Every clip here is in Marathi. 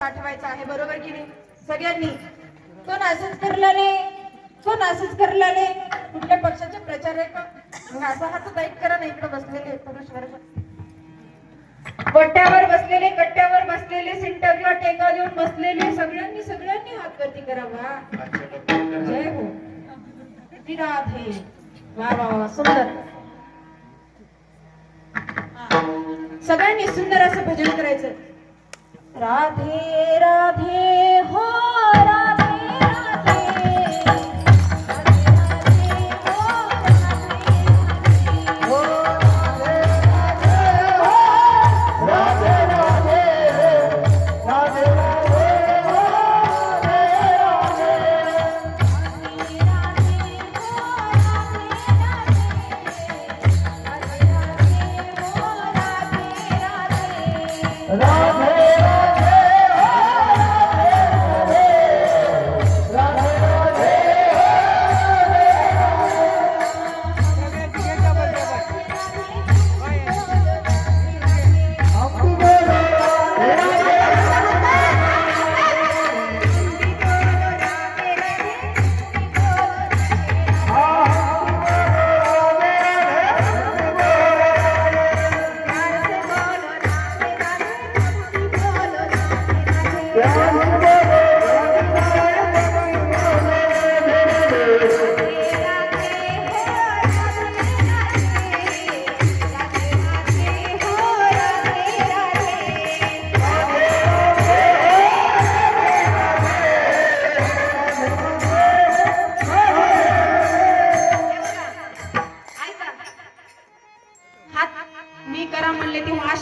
पाठवायचा आहे बरोबर की नाही? सगळ्यांनी. कोण असंच करलाले कोण करला करलाले कुठल्या पक्षाचे प्रचार आहे का? मग असा हात टाईट करा ना इकडे बसलेले पुरुष वर्ग. बसलेले कट्ट्यावर बसलेले सिंटरला टेका देऊन बसलेले सगळ्यांनी सगळ्यांनी हात वरती करावा. जय हो. ती हे वा वा वा सुंदर. सगळ्यांनी सुंदर असं भजन करायचं. राधे राधे।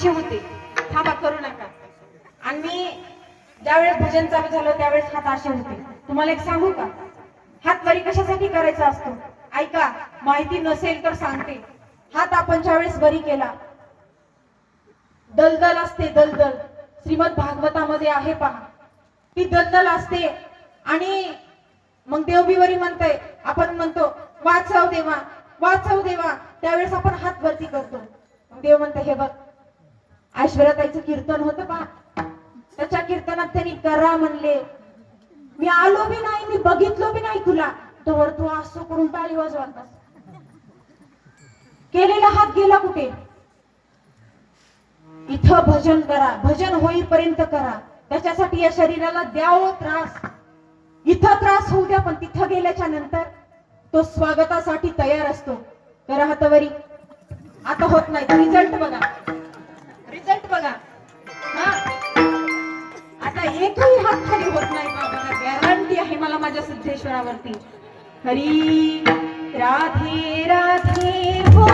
म्हणले होते. थांबा करू नका. आणि मी ज्यावेळेस भजन चालू झालं त्यावेळेस हात असे होते. तुम्हाला एक सांगू का? हात वरी कशासाठी करायचा असतो? ऐका माहिती नसेल तर सांगते. हात आपण ज्यावेळेस वरी केला दलदल असते दलदल. श्रीमद भागवतामध्ये आहे पहा. ती दलदल असते आणि मग देवबीवरी म्हणते आपण म्हणतो वाचव देवा वाचव देवा. त्यावेळेस आपण हात वरती करतो. देव म्हणतो हे बघ ऐश्वर्याताईचं कीर्तन होतं का त्याच्या कीर्तनात त्यांनी करा म्हणले. मी आलो बी नाही मी बघितलो बी नाही तुला. तोवर तू असं करून टाळी वाजवतास केलेला हात गेला कुठे? इथं भजन करा. भजन होईपर्यंत करा. त्याच्यासाठी या शरीराला द्यावं त्रास. इथं त्रास होऊ द्या पण तिथं गेल्याच्यानंतर तो स्वागतासाठी तयार असतो. करा हातवरी. आता होत नाही. रिझल्ट बघा. रिझल्ट बघा. हा. आता एकही हात खाली होत नाही का बघा गॅरंटी आहे मला माझ्या सिद्धेश्वरावरती. हरी राधे राधे हो